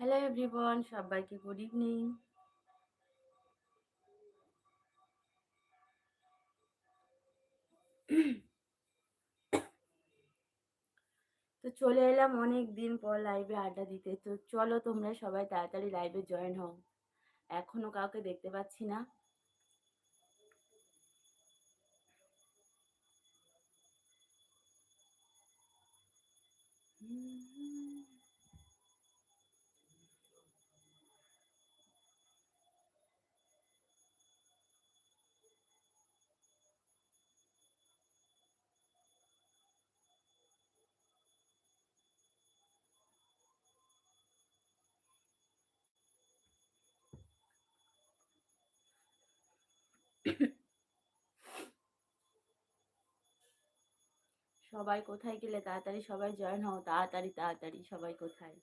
Hello everyone সবাইকে good evening তো চলে এলাম অনেক দিন পর লাইভে আড্ডা দিতে। তো চলো তোমরা সবাই তাড়াতাড়ি লাইভে জয়েন হও। এখনও কাউকে দেখতে পাচ্ছি না। সবাই কোথায় গেলে তাড়াতাড়ি সবাই জয়েন হও তাড়াতাড়ি তাড়াতাড়ি সবাই কোথায়?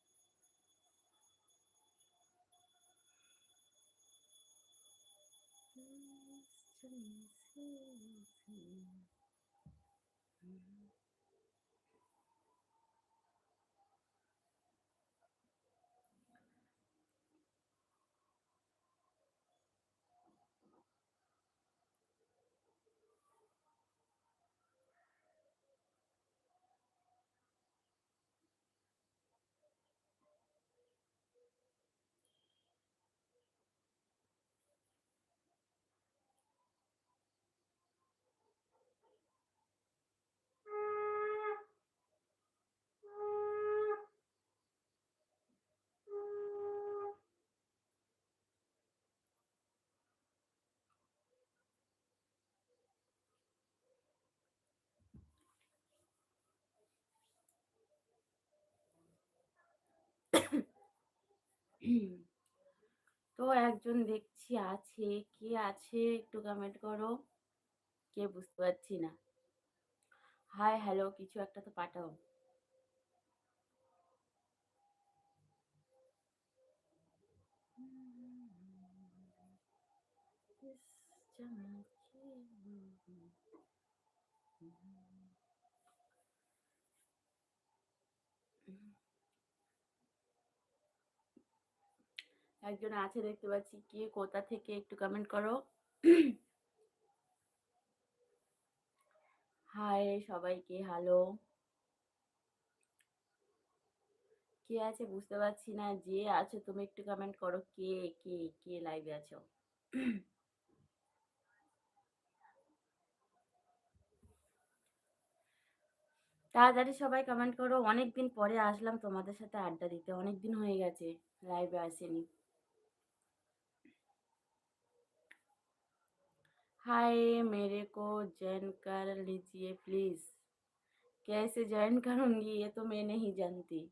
তো একজন দেখছি আছে, কে আছে একটু কমেন্ট করো। কে বুঝতে পারছি না। হাই হ্যালো কিছু একটা তো পাঠাও। একজন আছে দেখতে পাচ্ছি কে কোথা থেকে একটু কমেন্ট করো। হাই সবাইকে হ্যালো কে আছে বুঝতে পারছি না, যে আছো তুমি একটু কমেন্ট করো, কে কে কে লাইভে আছো। তাড়াতাড়ি সবাই কমেন্ট করো, অনেকদিন পরে আসলাম তোমাদের সাথে আড্ডা দিতে অনেক দিন হয়ে গেছে লাইভে আসেনি। हाय, मेरे को ज्वाइन कर लीजिए प्लीज़। कैसे ज्वाइन करूँगी, ये तो मैं नहीं जानती।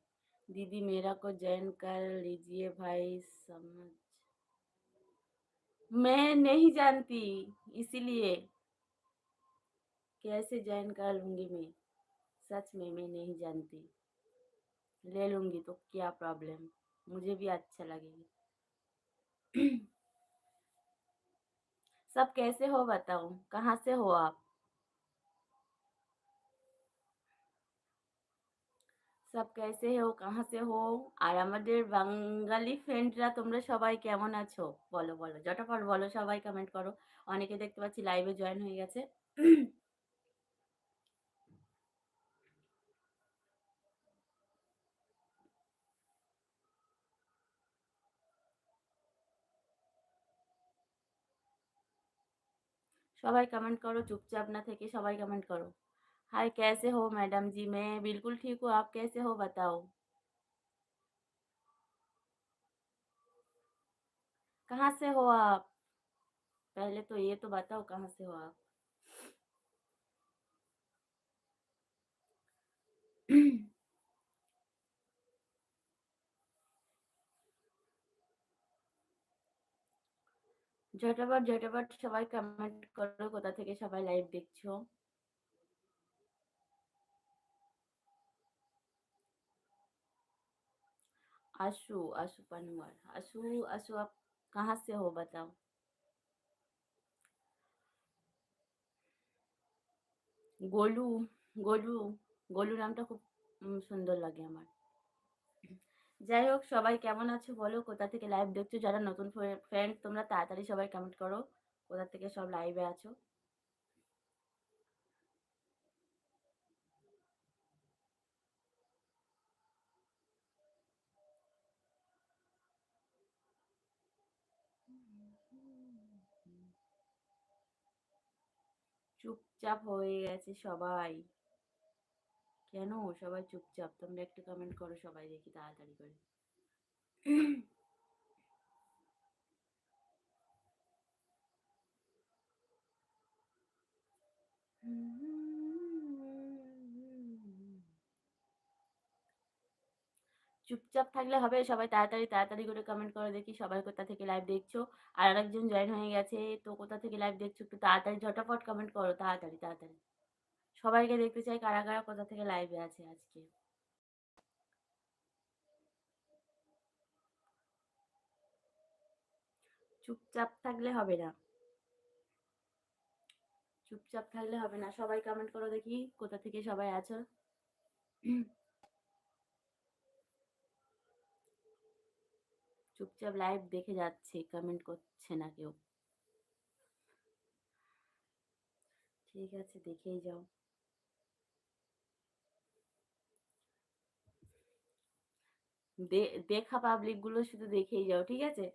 दीदी, मेरा को ज्वाइन कर लीजिए भाई, समझ। मैं नहीं जानती, इसीलिए। कैसे ज्वाइन कर लूँगी मैं? सच में मैं नहीं जानती। ले लूँगी तो क्या प्रॉब्लम? मुझे भी अच्छा लगेगी। सब कैसे हो बताओ कहाँ से हो आप সব কেসে হো কাহা সে হো আর আমাদের বাঙালি ফ্রেন্ডরা তোমরা সবাই কেমন আছো বলো বলো জটাফট বলো সবাই কমেন্ট করো অনেকে দেখতে পাচ্ছি লাইভে জয়েন হয়ে গেছে सबाई कमेंट करो, चुपचाप ना थे सबाई कमेंट करो। हाय, कैसे हो मैडम जी? मैं बिल्कुल ठीक हूँ, आप कैसे हो बताओ? कहाँ से हो आप? पहले तो ये तो बताओ, कहाँ से हो आप? ঝটাপট ঝটাপট সবাই কমেন্ট করো কোথা থেকে সবাই লাইভ দেখছো आशु आशु पनवार आशु आशु आप कहाँ से हो बताओ গোলু গোলু গোলু নামটা খুব সুন্দর লাগে আমার যাই হোক, সবাই কেমন আছো বলো? কোথা থেকে লাইভ দেখছ? যারা নতুন ফ্রেন্ড তোমরা তাড়াতাড়ি সবাই কমেন্ট করো। কোথা থেকে সব লাইভে আছো? চুপচাপ হয়ে গেছে সবাই। কেন? সবাই চুপচাপ। তোমরা একটু কমেন্ট করো, সবাই দেখি তাড়াতাড়ি করে। চুপচাপ থাকলে হবে, সবাই তাড়াতাড়ি তাড়াতাড়ি করে কমেন্ট করে, দেখি সবাই কোথা থেকে লাইভ দেখছ। আর আরেকজন জয়েন হয়ে গেছে, তো কোথা থেকে লাইভ দেখছ একটু তাড়াতাড়ি ঝটাফট কমেন্ট করো, তাড়াতাড়ি তাড়াতাড়ি। সবাইকে দেখতে চাই কারা কারা কোথা থেকে লাইভে আছে আজকে। চুপচাপ থাকলে হবে না। চুপচাপ থাকলে হবে না। সবাই কমেন্ট করো দেখি কোথা থেকে সবাই আছো। চুপচাপ লাইভ দেখে যাচ্ছে কমেন্ট করছে না কেউ। ঠিক আছে, দেখেই যাও। দেখা পাবলিকগুলো শুধু দেখেই যাও, ঠিক আছে?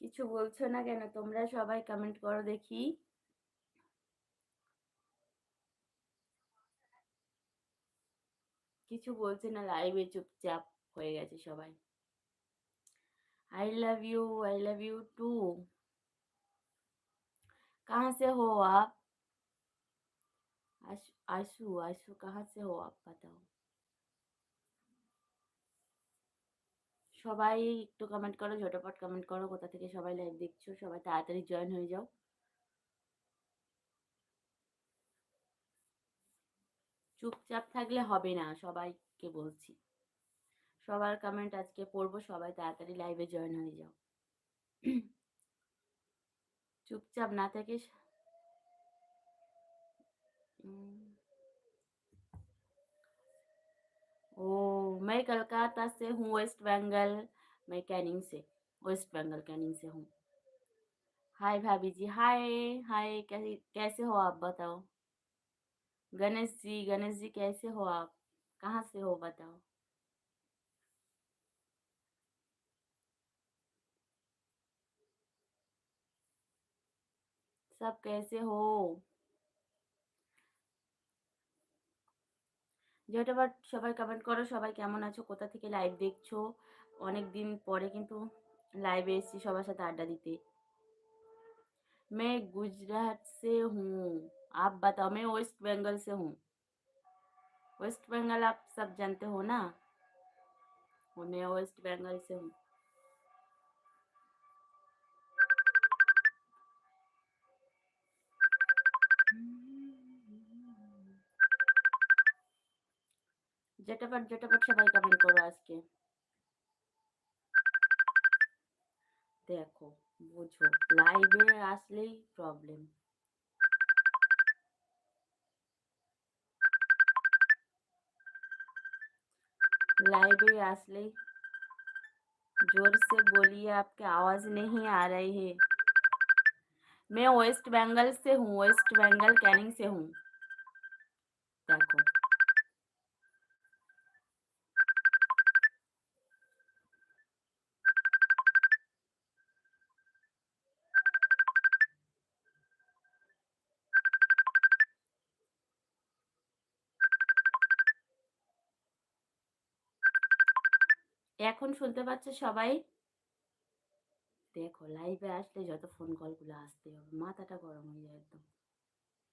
কিছু বলছো না কেন? তোমরা সবাই কমেন্ট করো দেখি। কিছু বলছে না লাইভে চুপচাপ হয়ে গেছে সবাই। I love you I love you too कहाँ से हो आप आशु आशु कहाँ से हो आप बताओ সবাই একটু কমেন্ট করো ঝটপট কমেন্ট করো কোথা থেকে সবাই লাইভ দেখছো সবাই তাড়াতাড়ি জয়েন হয়ে যাও চুপচাপ থাকলে হবে না সবাইকে বলছি সবার কমেন্ট আজকে পড়বো সবাই তাড়াতাড়ি লাইভে জয়েন হয়ে যাও চুপচাপ না থেকে ओ मैं कलकत्ता से हूँ वेस्ट बंगाल मैं कैनिंग से वेस्ट बंगाल कैनिंग से हूँ हाय भाभी जी हाय हाय कैसे कैसे हो आप बताओ गणेश जी गणेश जी कैसे हो आप कहाँ से हो बताओ सब कैसे हो ঝটপট সবাই কমেন্ট করো সবাই কেমন আছো কোথা থেকে লাইভ দেখছো অনেক দিন পরে কিন্তু লাইভে এসেছি সবার সাথে আড্ডা দিতে मैं गुजरात से हूँ आप बताओ मैं वेस्ट बंगाल से हूँ वेस्ट बंगाल आप सब जानते हो ना मैं वेस्ट बंगाल से हूँ জটাপট জটাপট সবাই কমেন্ট করো আজকে দেখো বুঝো লাইভে আসলেই প্রবলেম लाइव असली जोर से बोलिए आपकी आवाज़ नहीं आ रही है मैं वेस्ट बंगाल से हूँ वेस्ट बंगाल कैनिंग से हूँ देखो এখন শুনতে পাচ্ছ সবাই দেখো লাইভে আসলে যত ফোন কলগুলো আসতে হবে মাথাটা গরম হয়ে যায় একদম।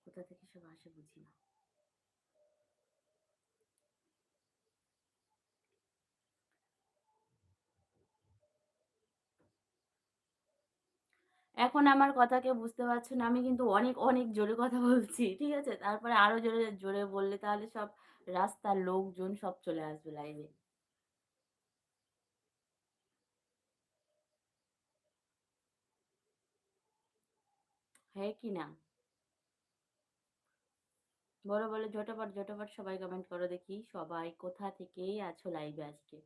কোথা থেকে সব আসে বুঝি না। এখন আমার কথা কেউ বুঝতে পারছ না, আমি কিন্তু অনেক অনেক জোরে কথা বলছি, ঠিক আছে? তারপরে আরও জোরে জোরে বললে তাহলে সব রাস্তার লোকজন সব চলে আসবে লাইভে হ্যাঁ কি না? বলো বলো, ঝটপট ঝটপট সবাই কমেন্ট করো দেখি সবাই কোথা থেকে আছো লাইভে আজকে?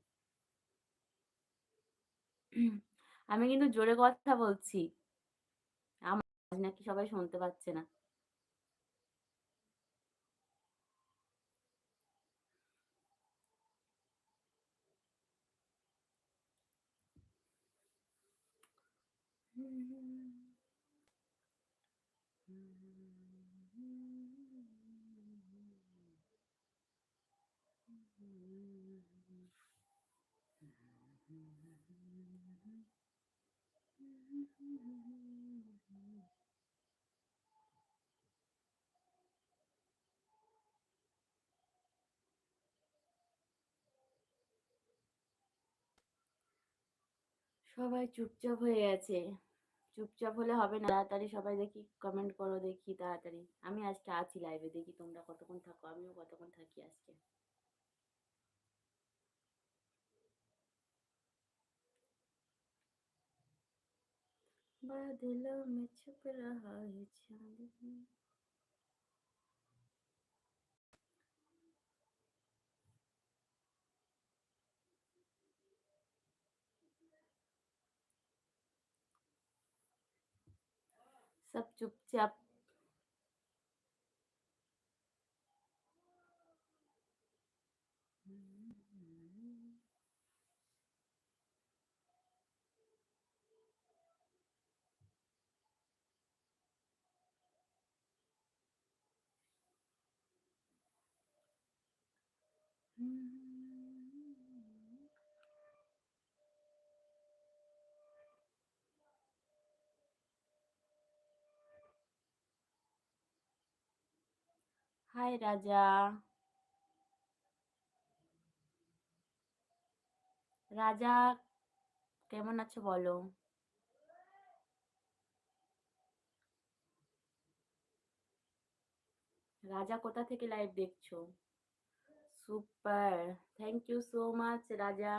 আমি কিন্তু জোরে কথা বলছি। আমার নাকি সবাই শুনতে পাচ্ছে না। Mm-hmm. সবাই চুপচাপ হয়ে গেছে। চুপচাপ হলে হবে না। তাড়াতাড়ি সবাই দেখি কমেন্ট করো, দেখি তাড়াতাড়ি। আমি আজকে আছি লাইভে দেখি তোমরা কতক্ষণ থাকো। আমিও কতক্ষণ থাকি আজকে। বাদলো মে ছুপ রহা হে সব চুপচাপ Mm-hmm. হাই রাজা। রাজা, কেমন আছো বলো? রাজা কোথা থেকে লাইভ দেখছ? Super thank you so much Raja.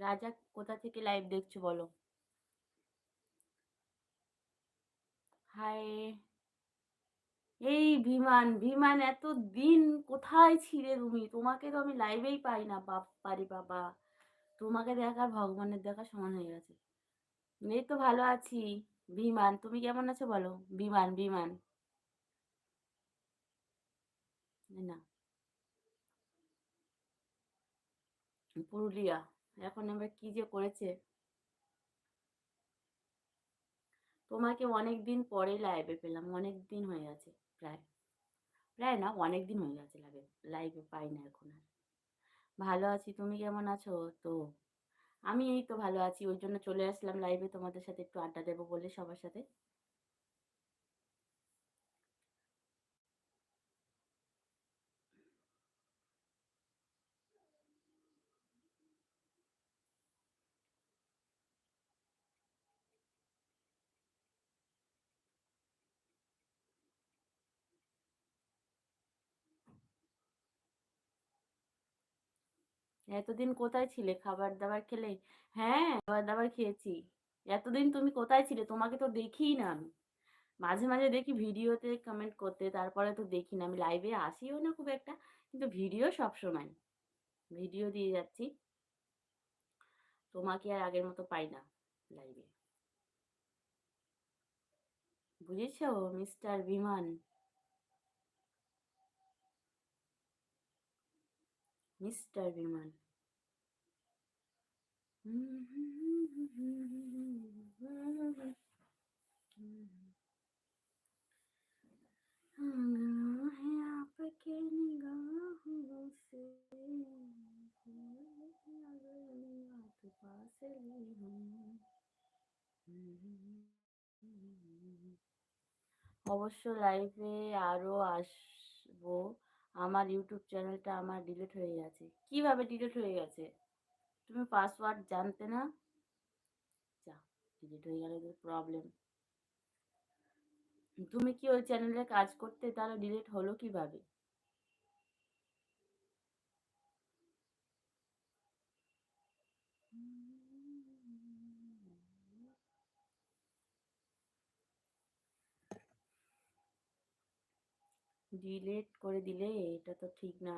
Raja কোথা থেকে লাইভ দেখছ বলো? হাই এই বিমান বিমান এত দিন কোথায় ছিলে তুমি? তোমাকে তো আমি লাইভেই পাই না বাপ্পারি বাবা। তোমাকে দেখার ভগবানের দেখা সমান হয়ে গেছে। এই তো ভালো আছি। বিমান তুমি কেমন আছো বলো? বিমান বিমান না। পুরুলিয়া। এখন এবার কি যে করেছে? তোমাকে অনেক দিন পরে লাইভে পেলাম অনেক দিন হয়ে গেছে, প্রায় প্রায় না অনেক দিন হয়ে গেছে লাইভে লাইভে পাই না এখন আর। ভালো আছি, তুমি কেমন আছো? তো, আমি এই তো ভালো আছি, ওই জন্য চলে আসলাম লাইভে তোমাদের সাথে একটু আড্ডা দেবো বলে সবার সাথে। এতদিন কোথায় ছিলে? খাবার দাবার খেলে? হ্যাঁ খাবার দাবার খেয়েছি। এতদিন তুমি কোথায় ছিলে? তোমাকে তো দেখিই না আমি। মাঝে মাঝে দেখি ভিডিওতে কমেন্ট করতে, তারপরে তো দেখি না। আমি লাইভে আসিও না খুব একটা, কিন্তু ভিডিও সব সময় ভিডিও দিয়ে যাচ্ছি। তোমাকে আর আগের মতো পাই না লাইভে বুঝেছ মিস্টার বিমান? মিস্টার বিমান आपके निगाहों से पास অবশ্য লাইভে আরও আসবো আমার ইউটিউব চ্যানেলটা আমার ডিলিট হয়ে গেছে। কীভাবে ডিলিট হয়ে গেছে? তুমি পাসওয়ার্ড জানতে না? যা ডিলিট হয়ে গেলে প্রবলেম তুমি কি ওই চ্যানেলে কাজ করতে তাহলে ডিলিট হলো কীভাবে? ডিলেট করে দিলে এটা তো ঠিক না।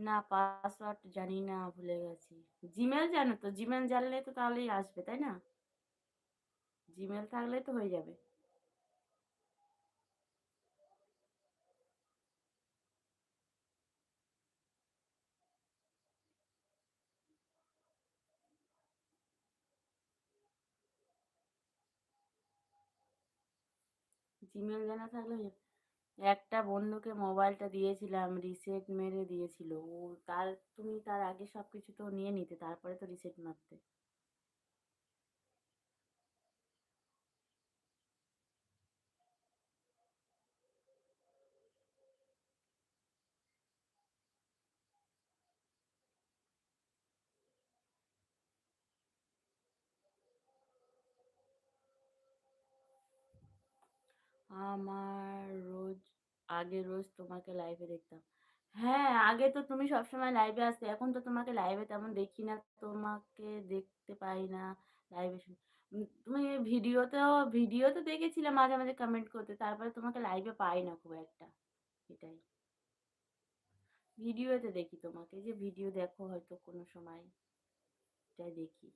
না পাসওয়ার্ড জানি না, ভুলে গেছি। জিমেল জানো তো? জিমেল জানলে তো তাহলেই আসবে, তাই না? জিমেল থাকলে তো হয়ে যাবে। জিমেল জানা থাকলে হয়ে যাবে। একটা বন্ধুকে মোবাইলটা দিয়েছিলাম, রিসেট মেরে দিয়েছিল। ও তার, তুমি তার আগে সব কিছু তো নিয়ে নিতে, তারপরে তো রিসেট মারতে। আমার আগে রোজ তোমাকে লাইভে দেখতাম। হ্যাঁ আগে তো তুমি সবসময় লাইভে আসতে, এখন তো তোমাকে লাইভে তেমন দেখি না, তোমাকে দেখতে পাই না লাইভে তুমি ভিডিওতেও, ভিডিওতে দেখেছিলে মাঝে মাঝে কমেন্ট করতে, তারপরে তোমাকে লাইভে পাই না খুব একটা, এটাই। ভিডিওতে দেখি তোমাকে, যে ভিডিও দেখো হয়তো কোনো সময়, এটাই দেখি।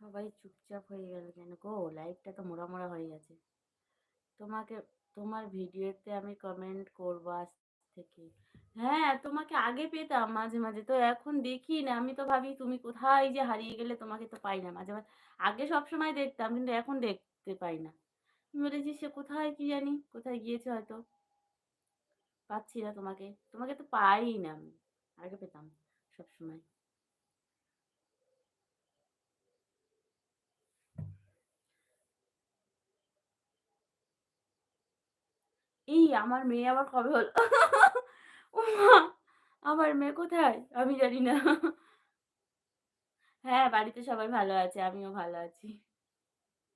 সবাই চুপচাপ হয়ে গেল কেন গো? লাইভটা তো মোড়া মোড়া হয়ে গেছে। তোমাকে, তোমার ভিডিওতে আমি কমেন্ট করব আজ থেকে। হ্যাঁ তোমাকে আগে পেতাম মাঝে মাঝে। তো এখন দেখি না আমি তো ভাবি তুমি কোথায় যে হারিয়ে গেলে তোমাকে তো পাই না। মাঝে মাঝে, আগে সবসময় দেখতাম, কিন্তু এখন দেখতে পাই না। বলেছি সে কোথায় কি জানি? কোথায় গিয়েছে হয়তো? পাচ্ছি না তোমাকে। তোমাকে তো পাই না আমি। আগে পেতাম সব সময় এই আমার মেয়ে আবার কবে হলো? আমার মেয়ে কোথায়? আমি জানি না। হ্যাঁ বাড়িতে সবাই ভালো আছে, আমিও ভালো আছি।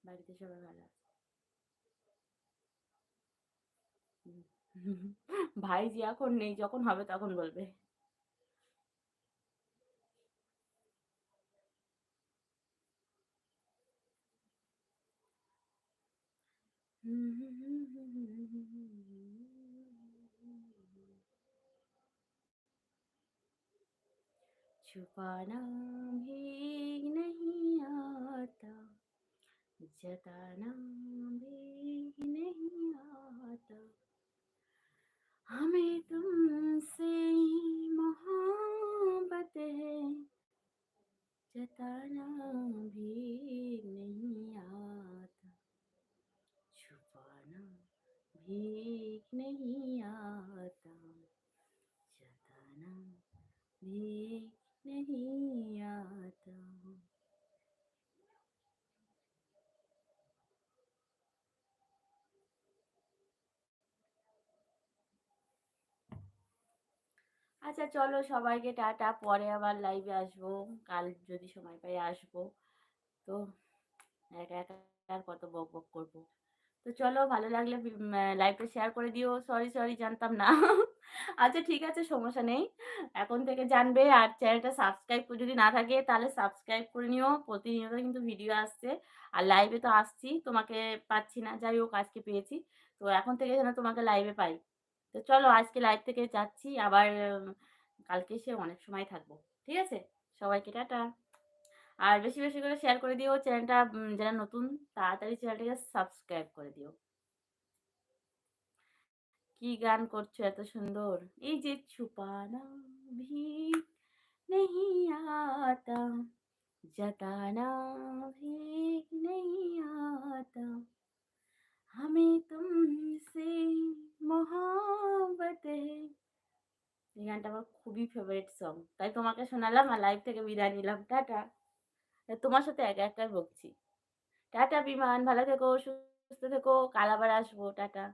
বাড়িতে সবাই ভালো আছে। ভাইজি এখন নেই যখন হবে তখন বলবে छुपाना भी नहीं आता जताना भी नहीं आता हमें तुमसे मोहब्बत है। जताना भी नहीं आता। छुपाना भी नहीं आता। जताना भी नहीं आता। আচ্ছা চলো সবাইকে টাটা। পরে আবার লাইভে আসব। কাল যদি সময় পাই আসব। তো একা একা আর কত বক বক করব। তো চলো ভালো লাগলে লাইভটা শেয়ার করে দিও। সরি সরি জানতাম না। আচ্ছা ঠিক আছে, সমস্যা নেই। এখন থেকে জানবে আর চ্যানেলটা সাবস্ক্রাইব যদি না থাকে তাহলে সাবস্ক্রাইব করে নিও। প্রতিনিয়ত কিন্তু ভিডিও আসছে। আর লাইভে তো আসছি। তোমাকে পাচ্ছি না। যাই হোক, আজকে পেয়েছি। তো এখন থেকে যেন তোমাকে লাইভে পাই। তো চলো আজকে লাইভ থেকে যাচ্ছি। আবার কালকে এসে অনেক সময় থাকব। ঠিক আছে? সবাইকে টাটা। আর বেশি বেশি করে শেয়ার করে দিও চ্যানেলটা যারা নতুন, তাড়াতাড়ি চ্যানেলটাকে সাবস্ক্রাইব করে দিও। কি গান করছ এত সুন্দর? এই যে ছুপানা ভি নেই আতা, জতানা ভি নেই আতা। हमें तुमसे मोहब्बत है এই গানটা আমার খুবই ফেভারিট সং তাই তোমাকে শোনালাম আর লাইভ থেকে বিদায় নিলাম টাটা তোমার সাথে একা একাই বকছি টাটা বিমান ভালো থেকো সুস্থ থেকো কাল আবার আসবো টাটা